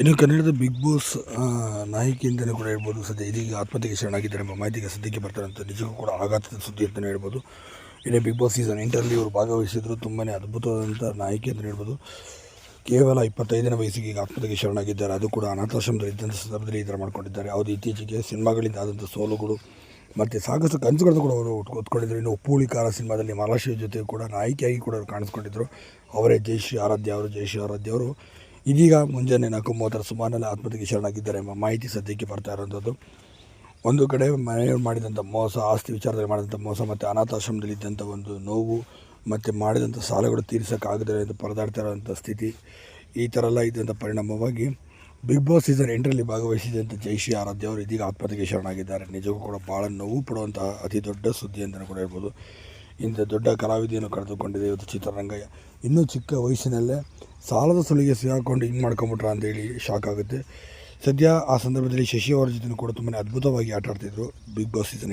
ಇನ್ನು ಕನ್ನಡದ big boss ನಾಯಕಿ ಅಂತಲೇ ಕೂಡ ಹೇಳ್ಬೋದು. ಸದ್ಯ ಇದೀಗ ಆತ್ಮಹತ್ಯೆಗೆ ಶರಣಾಗಿದ್ದಾರೆ. ಎಂಬ ಮಾಹಿತಿಗೆ ಸದ್ಯಕ್ಕೆ ಬರ್ತಾರೆ ಅಂತ ನಿಜಕ್ಕೂ ಕೂಡ ಆಘಾತದ ಸುದ್ದಿ ಅಂತಲೇ ಹೇಳ್ಬೋದು. ಇನ್ನು ಬಿಗ್ ಬಾಸ್ ಸೀಸನ್ ಎಂಟರಲ್ಲಿ ಇವರು ಭಾಗವಹಿಸಿದ್ರು. ತುಂಬಾ ಅದ್ಭುತವಾದಂಥ ನಾಯಕಿ ಅಂತಲೇ ಹೇಳ್ಬೋದು. ಕೇವಲ ಇಪ್ಪತ್ತೈದನೇ ವಯಸ್ಸಿಗೆ ಈಗ ಆತ್ಮಹತ್ಯೆಗೆ ಶರಣಾಗಿದ್ದಾರೆ. ಅದು ಕೂಡ ಅನಾಥಾಶ್ರಮದಲ್ಲಿ ಇದ್ದಂಥ ಸಂದರ್ಭದಲ್ಲಿ ಈ ಥರ ಮಾಡ್ಕೊಂಡಿದ್ದಾರೆ. ಅವ್ರು ಇತ್ತೀಚೆಗೆ ಸಿನಿಮಾಗಳಿಂದ ಆದಂಥ ಸೋಲುಗಳು, ಮತ್ತು ಸಾಕಷ್ಟು ಕನಸುಗಳನ್ನು ಕೂಡ ಅವರು ಹೊತ್ಕೊಂಡಿದ್ರು. ಇನ್ನು ಉಪ್ಪುಳಿ ಕಾರ ಸಿನಿಮಾದಲ್ಲಿ ಮಹಾರಾಷ್ಟ್ರ ಜೊತೆ ಕೂಡ ನಾಯಕಿಯಾಗಿ ಕೂಡ ಅವರು ಕಾಣಿಸ್ಕೊಂಡಿದ್ದರು ಅವರೇ ಜಯಶ್ರೀ ಆರಾಧ್ಯ ಅವರು ಜಯಶ್ರೀ ಆರಾಧ್ಯ ಅವರು. ಇದೀಗ ಮುಂಜಾನೆ ನಾಲ್ಕು ಮೂವತ್ತರ ಸುಮಾರಲ್ಲಿ ಆತ್ಮಹತ್ಯೆಗೆ ಶರಣಾಗಿದ್ದಾರೆ ಎಂಬ ಮಾಹಿತಿ ಸದ್ಯಕ್ಕೆ ಬರ್ತಾ ಇರೋಂಥದ್ದು. ಒಂದು ಕಡೆ ಮನೆಯವರು ಮಾಡಿದಂಥ ಮೋಸ, ಆಸ್ತಿ ವಿಚಾರದಲ್ಲಿ ಮಾಡಿದಂಥ ಮೋಸ ಮತ್ತು ಅನಾಥಾಶ್ರಮದಲ್ಲಿ ಇದ್ದಂಥ ಒಂದು ನೋವು ಮತ್ತು ಮಾಡಿದಂಥ ಸಾಲಗಳು ತೀರಿಸೋಕ್ಕಾಗದೇ ಅಂತ ಪರದಾಡ್ತಾ ಇರೋಂಥ ಸ್ಥಿತಿ, ಈ ಥರ ಎಲ್ಲ ಇದ್ದಂಥ ಪರಿಣಾಮವಾಗಿ ಬಿಗ್ ಬಾಸ್ ಸೀಸನ್ ಎಂಟರಲ್ಲಿ ಭಾಗವಹಿಸಿದಂಥ ಜೈಶಿ ಆರಾಧ್ಯ ಅವರು ಇದೀಗ ಆತ್ಮಹತ್ಯೆಗೆ ಶರಣಾಗಿದ್ದಾರೆ. ನಿಜಕ್ಕೂ ಕೂಡ ಭಾಳ ನೋವು ಪಡುವಂತಹ ಅತಿ ದೊಡ್ಡ ಸುದ್ದಿ ಅಂತಲೂ ಕೂಡ ಹೇಳ್ಬೋದು. ಇಂಥ ದೊಡ್ಡ ಕಲಾವಿದೆಯನ್ನು ಕಳೆದುಕೊಂಡಿದೆ ಇವತ್ತು ಚಿತ್ರರಂಗ ಇನ್ನೂ ಚಿಕ್ಕ ವಯಸ್ಸಿನಲ್ಲೇ ಸಾಲದ ಸುಳಿಗೆ ಸಿಗಾಕೊಂಡು ಹಿಂಗೆ ಮಾಡ್ಕೊಂಬಿಟ್ರ ಅಂತೇಳಿ ಶಾಕ್ ಆಗುತ್ತೆ. ಸದ್ಯ ಆ ಸಂದರ್ಭದಲ್ಲಿ ಶಶಿ ಅವರ ಜೊತೆ ಕೂಡ ತುಂಬಾ ಅದ್ಭುತವಾಗಿ ಆಟ ಆಡ್ತಿದ್ರು. Big boss season